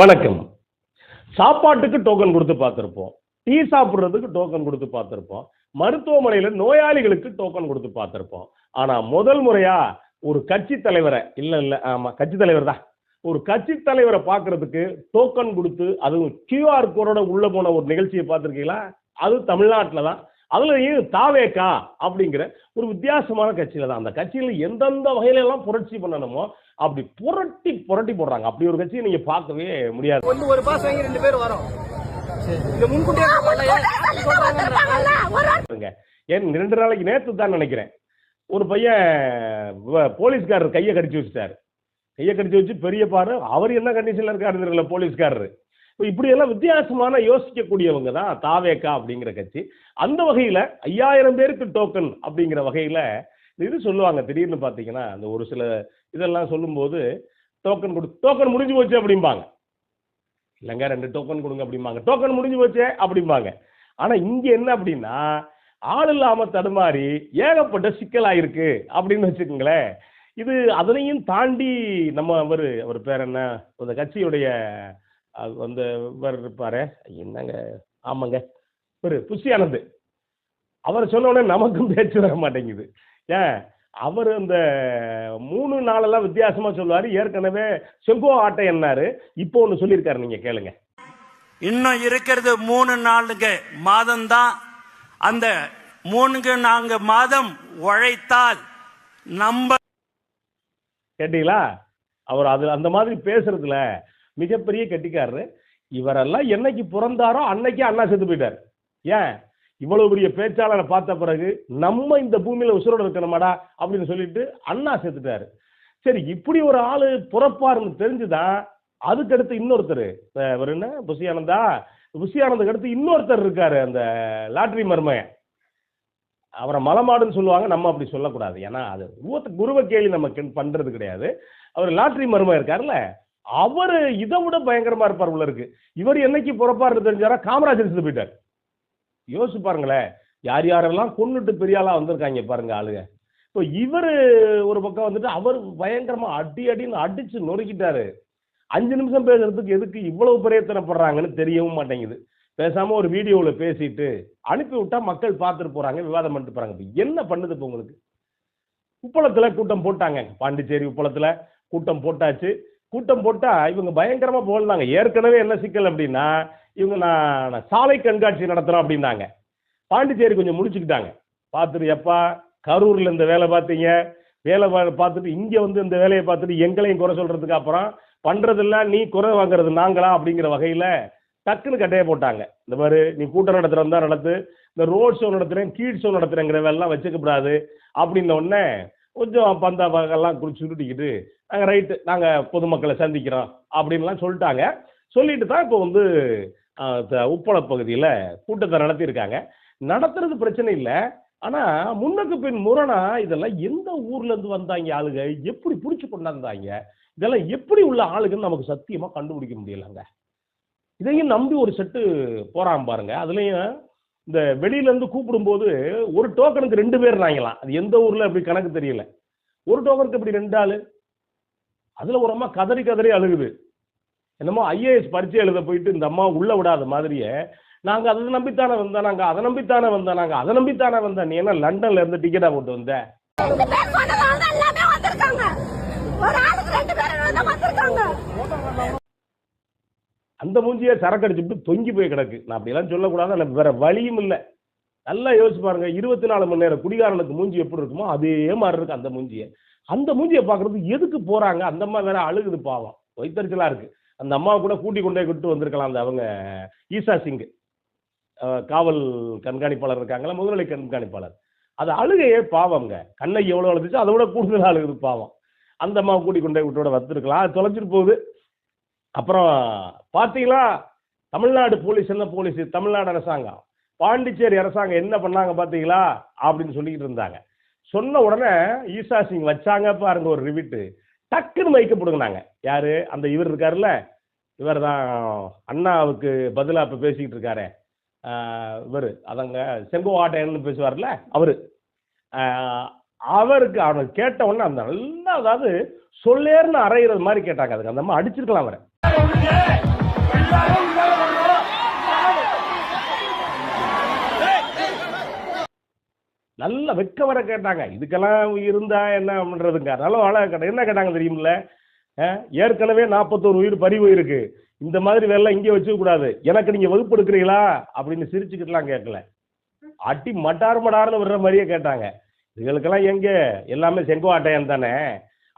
வணக்கம். சாப்பாட்டுக்கு டோக்கன் கொடுத்து பார்த்துருப்போம். டீ சாப்பிட்றதுக்கு டோக்கன் கொடுத்து பார்த்துருப்போம். மருத்துவமனையில் நோயாளிகளுக்கு டோக்கன் கொடுத்து பார்த்துருப்போம். ஆனால் முதல் முறையாக ஒரு கட்சி தலைவரை இல்லை இல்லை ஆமாம் கட்சி தலைவர் தான். ஒரு கட்சி தலைவரை பார்க்கறதுக்கு டோக்கன் கொடுத்து அதுவும் கியூஆர் கோடோட உள்ளே போன ஒரு நிகழ்ச்சியை பார்த்துருக்கீங்களா? அது தமிழ்நாட்டில் தான். அதுலயும் தாவேக்கா அப்படிங்கிற ஒரு வித்தியாசமான கட்சியில தான். அந்த கட்சியில எந்தெந்த வகையில எல்லாம் புரட்சி பண்ணணுமோ அப்படி புரட்டி புரட்டி போடுறாங்க. அப்படி ஒரு கட்சியை நீங்க பார்க்கவே முடியாது. ஒன்று ஒரு பாஸ் வாங்கி ரெண்டு பேர் வரோம். ஏன் ரெண்டு நாளைக்கு நேத்து தான் நினைக்கிறேன். ஒரு பையன் போலீஸ்காரர் கையை கடிச்சு வச்சுட்டாரு. கையை கடிச்சு வச்சு பெரிய பாரு அவர் என்ன கண்டிஷன்ல இருக்காரு தெரியல போலீஸ்காரரு. இப்போ இப்படி எல்லாம் வித்தியாசமான யோசிக்கக்கூடியவங்க தான் தாவேக்கா அப்படிங்கிற கட்சி. அந்த வகையில ஐயாயிரம் பேருக்கு டோக்கன் அப்படிங்கிற வகையில இது சொல்லுவாங்க. திடீர்னு பார்த்தீங்கன்னா அந்த ஒரு சில இதெல்லாம் சொல்லும்போது டோக்கன் கொடு டோக்கன் முடிஞ்சு போச்சு அப்படிம்பாங்க. இல்லைங்க ரெண்டு டோக்கன் கொடுங்க அப்படிம்பாங்க. டோக்கன் முடிஞ்சு போச்சே அப்படிம்பாங்க. ஆனால் இங்கே என்ன அப்படின்னா ஆள் இல்லாமல் தடுமாறி ஏகப்பட்ட சிக்கலாயிருக்கு அப்படின்னு வச்சுக்கோங்களேன். இது அதனையும் தாண்டி நம்ம அவர் அவர் பேர் என்ன? அந்த கட்சியுடைய அது வந்து இவர் இருப்பாரு. என்னங்க? ஆமாங்க. ஒரு புஷி ஆனந்த். அவர் சொன்ன உடனே நமக்கும் பேச்சு வர மாட்டேங்குது. ஏன்? அவர் அந்த மூணு நாளெல்லாம் வித்தியாசமா சொல்லுவாரு. ஏற்கனவே செங்கோ ஆட்டை என்னாரு? இப்போ ஒன்று சொல்லியிருக்காரு நீங்க கேளுங்க. இன்னும் இருக்கிறது மூணு நாளுங்க மாதம் தான் அந்த மூணுக்கு நான்கு மாதம் உழைத்தால் நம்ம கேட்டீங்களா? அவர் அது அந்த மாதிரி பேசுறதுல மிகப்பெரிய கெட்டிக்காரரு. இவரெல்லாம் என்னைக்கு பிறந்தாரோ அன்னைக்கு அண்ணா செத்து போயிட்டார். ஏன்? இவ்வளவு பெரிய பேச்சாளரை பார்த்த பிறகு நம்ம இந்த பூமியில உசுரோட இருக்கணுமாடா அப்படின்னு சொல்லிட்டு அண்ணா செத்துட்டாரு. சரி இப்படி ஒரு ஆளு புறப்பாருன்னு தெரிஞ்சுதான் அதுக்கடுத்து இன்னொருத்தர். இவர் என்ன? புசியானந்தா? புசியானந்துக்கு அடுத்து இன்னொருத்தர் இருக்காரு அந்த லாட்ரி மர்மையன் அவரை மலமாடுன்னு சொல்லுவாங்க நம்ம அப்படி சொல்லக்கூடாது. ஏன்னா அது குருவ கேள்வி நம்ம பண்றது கிடையாது. அவர் லாட்ரி மர்மம் இருக்காருல்ல? அவர் இதை விட பயங்கரமா இருப்பார் உள்ள இருக்கு. இவர் என்னைக்கு பிறப்பாருன்னு தெரிஞ்சாரா? காமராஜர் செத்து போயிட்டார். யோசிச்சு பாருங்களேன். யார் யாரெல்லாம் கொன்னுட்டு பெரிய வந்திருக்காங்க பாருங்க ஆளுங்க இப்போ இவர் ஒரு பக்கம் வந்துட்டு அவர் பயங்கரமா அடி அடின்னு அடிச்சு நொறுக்கிட்டாரு. அஞ்சு நிமிஷம் பேசுறதுக்கு எதுக்கு இவ்வளவு பிரயத்தனப்படுறாங்கன்னு தெரியவும் மாட்டேங்குது. பேசாம ஒரு வீடியோவில் பேசிட்டு அனுப்பி விட்டா மக்கள் பார்த்துட்டு போறாங்க விவாதம் பண்ணிட்டு போறாங்க. என்ன பண்ணுது இப்போ உங்களுக்கு? உப்பளத்துல கூட்டம் போட்டாங்க. பாண்டிச்சேரி உப்பளத்துல கூட்டம் போட்டாச்சு. கூட்டம் போட்டால் இவங்க பயங்கரமாக போனாங்க ஏற்கனவே என்ன சிக்கல் அப்படின்னா இவங்க நான் சாலை கண்காட்சி நடத்துகிறோம் அப்படின்னாங்க. பாண்டிச்சேரி கொஞ்சம் முடிச்சுக்கிட்டாங்க. பார்த்துட்டு எப்பா கரூரில் இந்த வேலை பார்த்தீங்க. வேலை பார்த்துட்டு இங்கே வந்து இந்த வேலையை பார்த்துட்டு எங்களையும் குறை சொல்கிறதுக்கு அப்புறம் பண்ணுறதெல்லாம் நீ குறை வாங்குறது நாங்களா அப்படிங்கிற வகையில் டக்குன்னு கட்டையை போட்டாங்க. இந்த மாதிரி நீ கூட்டம் நடத்துகிறதா நடத்து இந்த ரோட் ஷோ நடத்துகிறேன் கீழ் ஷோ நடத்துறேங்கிற வேலைலாம் வச்சுக்கப்படாது அப்படின்ன உடனே கொஞ்சம் பந்தா பகெல்லாம் குறிச்சு சுருட்டிக்கிட்டு நாங்கள் ரைட்டு நாங்கள் பொதுமக்களை சந்திக்கிறோம் அப்படின்லாம் சொல்லிட்டாங்க. சொல்லிட்டு தான் இப்போ வந்து த- உப்பள பகுதியில் கூட்டத்தை நடத்தியிருக்காங்க. நடத்துறது பிரச்சனை இல்லை. ஆனால் முன்னுக்கு பின் முரணா இதெல்லாம் எந்த ஊர்லேருந்து வந்தாங்க ஆளுங்க? எப்படி பிடிச்சி கொண்டாந்தாங்க? இதெல்லாம் எப்படி உள்ள ஆளுங்கன்னு நமக்கு சத்தியமாக கண்டுபிடிக்க முடியலங்க. இதையும் நம்பி ஒரு செட்டு போகிறான் பாருங்க. அதுலேயும் இந்த வெளியிலேருந்து கூப்பிடும்போது ஒரு டோக்கனுக்கு ரெண்டு பேர் நாங்களாம் அது எந்த ஊரில் அப்படி கணக்கு தெரியல. ஒரு டோக்கனுக்கு இப்படி ரெண்டு ஆள்? அதில் ஒரு அம்மா கதறி கதறி அழுகுது. என்னமோ ஐஏஎஸ் பரீட்சை எழுத போயிட்டு இந்த அம்மா உள்ளே விடாத மாதிரியே நாங்கள் அதை நம்பித்தானே வந்தோம் நாங்கள் அதை நம்பித்தானே வந்தோம் நாங்கள் அதை நம்பித்தானே வந்தோம். நீ என்ன லண்டன்ல இருந்து டிக்கெட்டாக போட்டு வந்த? ஒரு ஆளுக்கு ரெண்டு பேர் வந்திருக்காங்க. அந்த மூஞ்சியை சரக்கு அடிச்சுட்டு தொங்கி போய் கிடக்கு. நான் அப்படியெல்லாம் சொல்லக்கூடாது. எனக்கு வேற வழியும் இல்லை. நல்லா யோசிச்சு பாருங்க. இருபத்தி நாலு மணி நேரம் குடிகாரனுக்கு மூஞ்சி எப்படி இருக்குமோ அதே மாதிரி இருக்கு அந்த மூஞ்சியை. அந்த மூஞ்சியை பார்க்கறதுக்கு எதுக்கு போறாங்க? அந்த அம்மா வேற அழுகுது பாவம். வைத்தறிச்சலா இருக்கு. அந்த அம்மாவை கூட கூட்டி கொண்டே விட்டு வந்திருக்கலாம் அந்த அவங்க ஈசா சிங். காவல் கண்காணிப்பாளர் இருக்காங்களா முதுநிலை கண்காணிப்பாளர். அது அழுகையே பாவம்ங்க. கண்ணை எவ்வளோ அழுதுச்சோ அதை விட கூடுதல் அழுகுது பாவம். அந்த அம்மாவை கூட்டி கொண்டே விட்டோட வந்திருக்கலாம். அது தொலைச்சிட்டு போகுது. அப்புறம் பார்த்தீங்களா தமிழ்நாடு போலீஸ் என்ன போலீஸ்? தமிழ்நாடு அரசாங்கம். பாண்டிச்சேரி அரசாங்கம் என்ன பண்ணாங்க பார்த்தீங்களா அப்படின்னு சொல்லிக்கிட்டு இருந்தாங்க. சொன்ன உடனே ஈசா சிங் வச்சாங்க பாருங்க ஒரு ரிவிட்டு. டக்குன்னு மைக்க பிடுங்கினாங்க. யார்? அந்த இவர் இருக்காருல்ல? இவர் தான் அண்ணாவுக்கு பதிலாக இப்போ பேசிக்கிட்டு இருக்காரு. இவர். அதங்க செங்கோ ஆட்டையன்னு பேசுவார்ல? அவர். அவருக்கு அவனை கேட்ட உடனே அந்த நல்லா அதாவது சொல்லேர்னு அரைகிறது மாதிரி கேட்டாங்க. அதுக்கு அந்த அம்மா அடிச்சிருக்கலாம் அவரை. நல்ல வெக்க வர கேட்டாங்க. இதுக்கெல்லாம் இருந்தா என்ன பண்ணுறதுங்க அதனால அழகாக கேட்டாங்க என்ன கேட்டாங்க தெரியுமில்ல? ஏற்கனவே நாற்பத்தோரு உயிர் பறிவு இருக்கு இந்த மாதிரி வேலை இங்கே வச்சுக்கூடாது எனக்கு நீங்கள் வகுப்பு எடுக்கிறீங்களா? அப்படின்னு சிரிச்சுக்கிட்டுலாம் கேட்கல. அட்டி மட்டார் மடார்னு விடுற மாதிரியே கேட்டாங்க. இதுகளுக்கெல்லாம் எங்கே? எல்லாமே செங்கோ செங்கோட்டையன் தானே.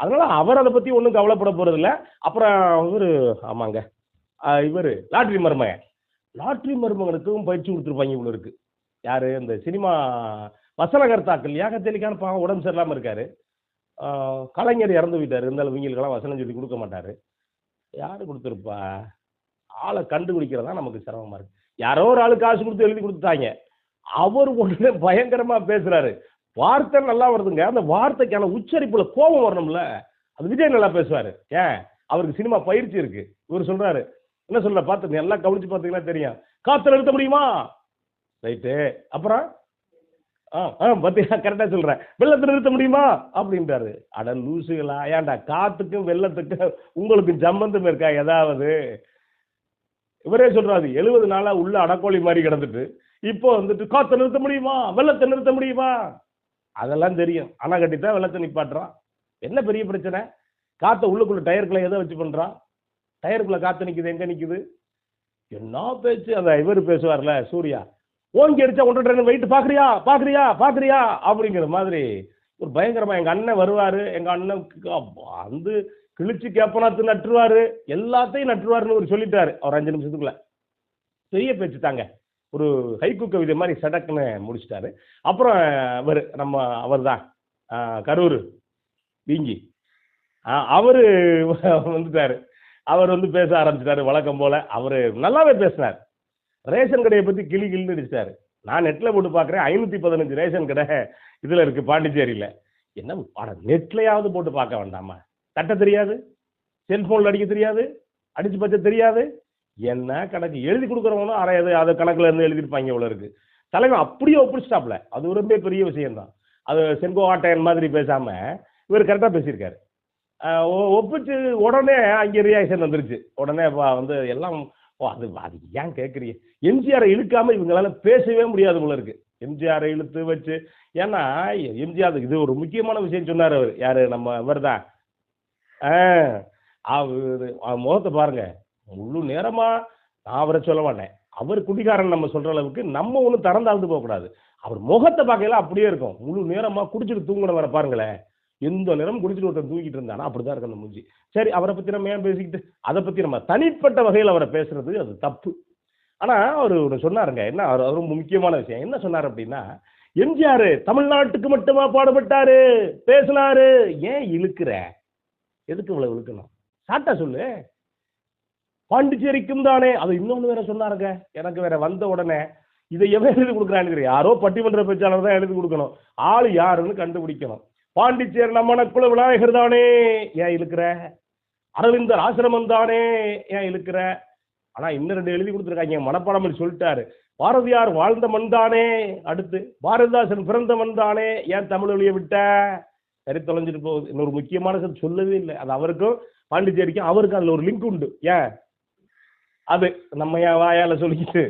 அதனால அவர் அதை பத்தி ஒன்றும் கவலைப்பட போறது இல்லை அப்புறம் இவர் ஆமாங்க. இவர் லாட்ரி மருமகன். லாட்ரி மருமகனுக்கும் பயிற்சி கொடுத்துருப்பாங்க இவ்வளோ இருக்கு. யாரு? இந்த சினிமா வசனகர்த்தாக்கள் ஏகத்தெளிக்கான பாவம் உடம்பு சரியில்லாமல் இருக்காரு. கலைஞர் இறந்து விட்டார் இருந்தாலும் இவங்களுக்கெல்லாம் வசனம் சொல்லி கொடுக்க மாட்டார். யார் கொடுத்துருப்பா? ஆளை கண்டுபிடிக்கிறதா நமக்கு சிரமமாக இருக்கு. யாரோ ஒரு ஆள் காசு கொடுத்து எழுதி கொடுத்துட்டாங்க. அவர் உடனே பயங்கரமாக பேசுகிறாரு வார்த்தை நல்லா வருதுங்க. அந்த வார்த்தைக்கான உச்சரிப்புல கோபம் வரணும்ல. அது விஜய் நல்லா பேசுவாரு. ஏன்? அவருக்கு சினிமா பயிற்சி இருக்கு. இவர் சொல்றாரு. என்ன சொல்ற பார்த்து எல்லாம் கவனிச்சு பார்த்தீங்கன்னா தெரியும். காத்துல நிறுத்த முடியுமா? ரைட்டு அப்புறம்? ஆ ஆ பத்தியா கரெக்டாக சொல்கிறேன் வெள்ளத்தை நிறுத்த முடியுமா? அப்படின்றாரு. அட லூசுகளா. ஏன்டா காத்துக்கும் வெள்ளத்துக்கும் உங்களுக்கு சம்பந்தம் இருக்கா? ஏதாவது? இவரே சொல்றாரு. எழுபது நாளா உள்ள அடக்கோழி மாதிரி கிடந்துட்டு இப்போ வந்துட்டு காற்றை நிறுத்த முடியுமா? வெள்ளத்தை நிறுத்த முடியுமா? அதெல்லாம் தெரியும். அணை கட்டித்தான் வெள்ளத்தை நிப்பாட்டுறான். என்ன பெரிய பிரச்சனை? காற்றை உள்ளுக்குள்ள டயருக்குள்ள எதை வச்சு பண்றான்? டயருக்குள்ள காத்து நிக்குது எங்க நிக்குது? என்ன பேச்சு? அந்த இவர் பேசுவார்ல சூர்யா. ஓங்கி அடிச்சா ஒன்றரை ட்ரெயின் வெயிட் பாக்குறியா? பாக்குறியா? பாக்குறியா? அப்படிங்கிற மாதிரி. ஒரு பயங்கரமா எங்க அண்ணன் வருவாரு. எங்க அண்ணன் வந்து கிழிச்சு கேப்பனாத்து நட்டுருவாரு. எல்லாத்தையும் நட்டுருவாருன்னு ஒரு சொல்லிட்டாரு. அவர் அஞ்சு நிமிஷத்துக்குள்ள. பெரிய பேச்சு தாங்க. ஒரு ஹைக்கு கவிதை மாதிரி சடக்குன்னு முடிச்சிட்டாரு. அப்புறம் அவர் நம்ம அவர் தான் கரூர். வீங்கி அவர் வந்துட்டார். அவர் வந்து பேச ஆரம்பிச்சிட்டாரு வழக்கம் போல். அவர் நல்லாவே பேசினார். ரேஷன் கடையை பற்றி கிளி கிளின்னு அடிச்சிட்டாரு நான் நெட்டில் போட்டு பார்க்குறேன் ஐநூற்றி பதினஞ்சு ரேஷன் கடை இதில் இருக்குது பாண்டிச்சேரியில். என்ன அட நெட்லையாவது போட்டு பார்க்க வேண்டாமா? தட்ட தெரியாது? செல்ஃபோனில் அடிக்க தெரியாது? அடிச்சு பச்சை தெரியாது? என்ன கணக்கு? எழுதி கொடுக்குறவங்களும் அரை அது கணக்குல இருந்து எழுதிருப்பாங்க இவ்வளோ இருக்கு தலைவன் அப்படியே ஒப்பிடிச்சிட்டாப்ல அது ரொம்ப பெரிய விஷயம்தான். அது செங்கோ ஆட்டையன் மாதிரி பேசாம இவர் கரெக்டாக பேசியிருக்காரு. ஒ- ஒப்பிச்சு உடனே அங்கே ரியாக்ஷன் வந்துருச்சு. உடனே வந்து எல்லாம் ஓ அது அது ஏன் கேட்குறீங்க எம்ஜிஆரை இழுக்காம இவங்களால பேசவே முடியாது போல இருக்கு. எம்ஜிஆரை இழுத்து வச்சு ஏன்னா எம்ஜிஆர் இது ஒரு முக்கியமான விஷயம் சொன்னார் அவர். யாரு? நம்ம இவர் தான் அவர் முகத்தை பாருங்க. முழு நேரமா நான் அவரை சொல்ல மாட்டேன். அவர் குடிகாரன் நம்ம சொல்ற அளவுக்கு நம்ம ஒன்றும் திறந்தாழ்ந்து போகக்கூடாது. அவர் முகத்தை பார்க்கல அப்படியே இருக்கும். முழு நேரமா குடிச்சிட்டு தூங்கின வர பாருங்களேன். எந்த நேரம் குடிச்சிட்டு ஒருத்தன் தூங்கிட்டு இருந்தானா? அப்படிதான் இருக்கும் அந்த மூஞ்சி. சரி அவரை பத்தி நம்ம ஏன் பேசிக்கிட்டு அதை பத்தி நம்ம தனிப்பட்ட வகையில் அவரை பேசுறது அது தப்பு. ஆனா அவர் ஒன்று சொன்னாருங்க. என்ன அவர் அவர் ரொம்ப முக்கியமான விஷயம். என்ன சொன்னார் அப்படின்னா எம்ஜிஆர் தமிழ்நாட்டுக்கு மட்டுமா பாடுபட்டாரு? பேசினாரு. ஏன் இழுக்கிற? எதுக்கு இவ்வளவு இழுக்கணும்? சாட்டா சொல்லு. பாண்டிச்சேரிக்கும் தானே. அது இன்னொன்று வேற சொன்னாருங்க. எனக்கு வேற வந்த உடனே இதை எவன் எழுதி கொடுக்குறான்னு யாரோ பட்டிமன்ற பேச்சாளர் தான் எழுதி கொடுக்கணும். ஆள் யாருன்னு கண்டுபிடிக்கணும். பாண்டிச்சேரி நம்மனக்குள்ள விநாயகர் தானே. ஏன் இழுக்கிற? அரவிந்தர் ஆசிரமம் தானே. ஏன் இழுக்கிற? ஆனா இன்னும் ரெண்டு எழுதி கொடுத்துருக்காங்க. மனப்பாடம் சொல்லிட்டாரு. பாரதியார் வாழ்ந்த மண் தானே. அடுத்து பாரதிதாசன் பிறந்த மண் தானே. ஏன் தமிழ் வழியை விட்ட? சரி தொலைஞ்சிட்டு போகுது. இன்னொரு முக்கியமான சொல்லவே இல்லை. அது அவருக்கும் பாண்டிச்சேரிக்கும் அவருக்கும் அதுல ஒரு லிங்க் உண்டு. ஏன்? அது நம்ம ஏன் சொல்லிக்கிட்டு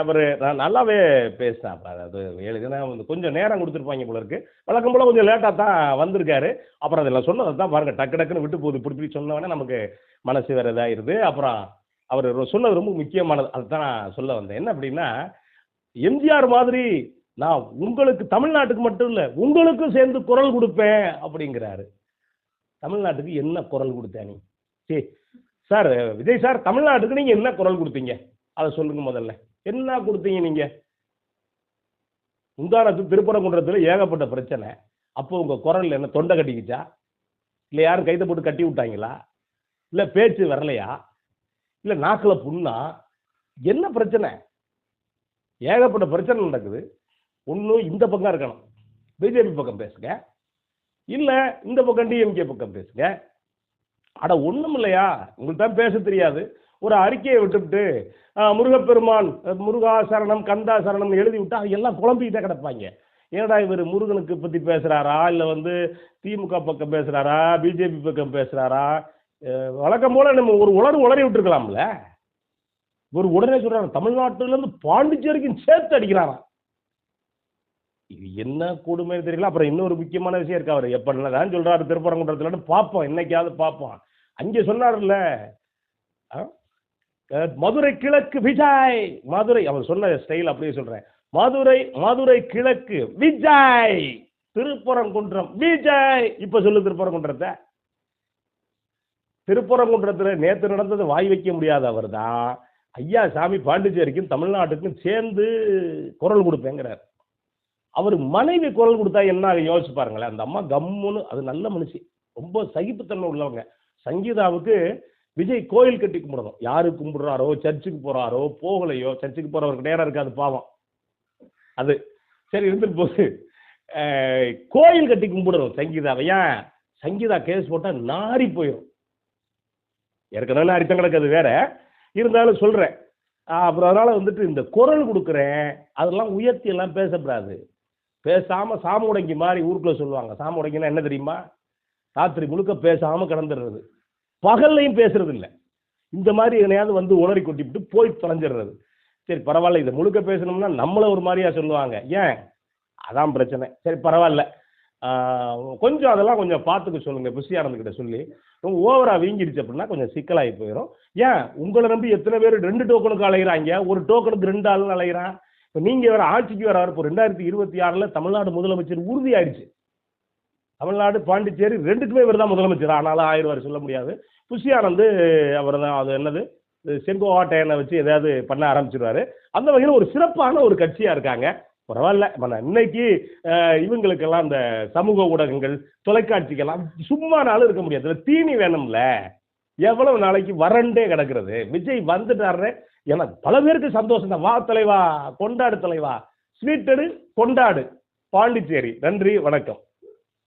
அவர் நான் நல்லாவே பேசினார் அதாவது எழுதுனா வந்து கொஞ்சம் நேரம் கொடுத்துருப்பாங்க போல இருக்கு. வழக்கம் போல கொஞ்சம் லேட்டாக தான் வந்திருக்காரு. அப்புறம் அதில் சொன்னதை தான் பாருங்கள் டக்கு டக்குன்னு விட்டு போகுது. இப்படி இப்படி சொன்னவொடனே நமக்கு மனசு வேறு இதாயிருது. அப்புறம் அவர் சொன்னது ரொம்ப முக்கியமானது. அதுதான் நான் சொல்ல வந்தேன். என்ன அப்படின்னா எம்ஜிஆர் மாதிரி நான் உங்களுக்கு தமிழ்நாட்டுக்கு மட்டும் இல்லை உங்களுக்கும் சேர்ந்து குரல் கொடுப்பேன் அப்படிங்கிறாரு. தமிழ்நாட்டுக்கு என்ன குரல் கொடுத்தேன் நீ? சரி சார் விஜய் சார் தமிழ்நாட்டுக்கு நீங்கள் என்ன குரல் கொடுத்தீங்க? அதை சொல்லுங்க முதல்ல. என்ன கொடுத்தீங்க நீங்கள் முந்தானத்து திருப்பரங்குன்றத்தில் ஏகப்பட்ட பிரச்சனை. அப்போ உங்கள் குரல் என்ன தொண்டை கட்டிக்கிச்சா? இல்லை யாரும் கைத்தை போட்டு கட்டி விட்டாங்களா? இல்லை பேச்சு வரலையா? இல்லை நாக்கில் புண்ணா? என்ன பிரச்சனை? ஏகப்பட்ட பிரச்சனை நடக்குது. ஒன்றும் இந்த பக்கம் இருக்கணும். பிஜேபி பக்கம் பேசுங்க. இல்லை இந்த பக்கம் டிஎம்கே பக்கம் பேசுங்க. அட ஒன்றும் இல்லையா உங்களுக்கு தான் பேச தெரியாது. ஒரு அறிக்கையை விட்டுவிட்டு முருகப்பெருமான் முருகா சரணம் கந்தா சரணம் எழுதி விட்டா எல்லாம் குழம்பிக்கிட்டே கிடப்பாங்க. ஏன்டா இவர் முருகனுக்கு பற்றி பேசுகிறாரா இல்லை வந்து திமுக பக்கம் பேசுகிறாரா பிஜேபி பக்கம் பேசுகிறாரா வழக்கம் போல் நம்ம ஒரு உளறு உளறி விட்டுருக்கலாம்ல. ஒரு உடனே சொல்கிறாரு தமிழ்நாட்டிலேருந்து பாண்டிச்சேரிக்கும் சேர்த்து அடிக்கிறாராம் இது என்ன கொடுமைன்னு தெரியல. அப்புறம் இன்னொரு முக்கியமான விஷயம் இருக்கா அவர். எப்படின்னா தான் சொல்கிறாரு திருப்பரங்குன்றத்துல பார்ப்போம் என்னைக்காவது பார்ப்போம் அங்கே சொன்னார்ல ஆ? மதுரை கிழக்கு விஜய் மதுரை அவர் சொன்ன ஸ்டைல் அப்படியே சொல்றேன். மதுரை மதுரை கிழக்கு விஜய் திருப்பரங்குன்றம் விஜய். இப்ப சொல்லு திருப்பரங்குன்றத்தை. திருப்பரங்குன்றத்துல நேத்து நடந்தது வாய் வைக்க முடியாத அவர் தான் ஐயா சாமி பாண்டிச்சேரிக்கும் தமிழ்நாட்டுக்கும் சேர்ந்து குரல் கொடுப்பேங்கிறார். அவர் மனைவி குரல் கொடுத்தா என்ன யோசிச்சு பாருங்களேன். அந்த அம்மா கம்முன்னு அது நல்ல மனுஷி. ரொம்ப சகிப்புத்தன்மை உள்ளவங்க. சங்கீதாவுக்கு விஜய் கோயில் கட்டி கும்பிடணும். யாரு கும்பிடுறாரோ சர்ச்சுக்கு போறாரோ போகலையோ சர்ச்சுக்கு போறவருக்கு நேரம் இருக்காது பாவம். அது சரி இருந்துட்டு போகுது. கோயில் கட்டி கும்பிடணும் சங்கீதாவை. ஏன்? சங்கீதா கேஸ் போட்டா நாரி போயிடும் ஏற்கனவே அரித்தம் கிடக்காது வேற. இருந்தாலும் சொல்றேன். அப்புறம் அதனால வந்துட்டு இந்த குரல் கொடுக்குறேன். அதெல்லாம் உயர்த்தி எல்லாம் பேசக்கூடாது பேசாம சாமுடங்கி மாதிரி ஊருக்குள்ள சொல்லுவாங்க. சாமுடங்கினா என்ன தெரியுமா? ராத்திரி முழுக்க பேசாமல் கிடந்துடுறது. பகல்லையும் பேசுறது இல்லை இந்த மாதிரி எதனையாவது வந்து உணரி கொட்டிவிட்டு போய் தொலைஞ்சிடுறது. சரி பரவாயில்ல இதை முழுக்க பேசணும்னா நம்மளை ஒரு மாதிரியா சொல்லுவாங்க. ஏன்? அதான் பிரச்சனை. சரி பரவாயில்ல. கொஞ்சம் அதெல்லாம் கொஞ்சம் பார்த்துக்க சொல்லுங்கள் புஷியானந்துக்கிட்ட சொல்லி. ரொம்ப ஓவராக வீங்கிடுச்சு அப்படின்னா கொஞ்சம் சிக்கலாகி போயிடும் ஏன்? உங்களை நம்பி எத்தனை பேர் ரெண்டு டோக்கனுக்கு அலைகிறாங்க ஒரு டோக்கனுக்கு ரெண்டு ஆளுன்னு அலைகிறான் இப்போ நீங்கள் வேறு ஆட்சிக்கு வர இப்போ ரெண்டாயிரத்தி இருபத்தி ஆறில் தமிழ்நாடு முதலமைச்சர் உறுதியாயிடுச்சு. தமிழ்நாடு பாண்டிச்சேரி ரெண்டுக்குமே இவர் தான் முதலமைச்சர். ஆனாலும் ஆயிரம் வரை சொல்ல முடியாது. புஷியானந்து அவர் தான் அது என்னது? செங்கோட்டையனை வச்சு எதாவது பண்ண ஆரம்பிச்சிருவாரு. அந்த வகையில் ஒரு சிறப்பான ஒரு கட்சியாக இருக்காங்க. பரவாயில்ல. இப்ப இன்னைக்கு இவங்களுக்கெல்லாம் இந்த சமூக ஊடகங்கள் தொலைக்காட்சிக்கெல்லாம் சும்மா நாளும் இருக்க முடியாது. தீனி வேணும்ல. எவ்வளவு நாளைக்கு வறண்டே கிடக்கிறது. விஜய் வந்துட்டாரு எனக்கு பல பேருக்கு சந்தோஷம் தான். வா தலைவா கொண்டாடு தலைவா. ஸ்வீட்டடு கொண்டாடு. பாண்டிச்சேரி. நன்றி வணக்கம்.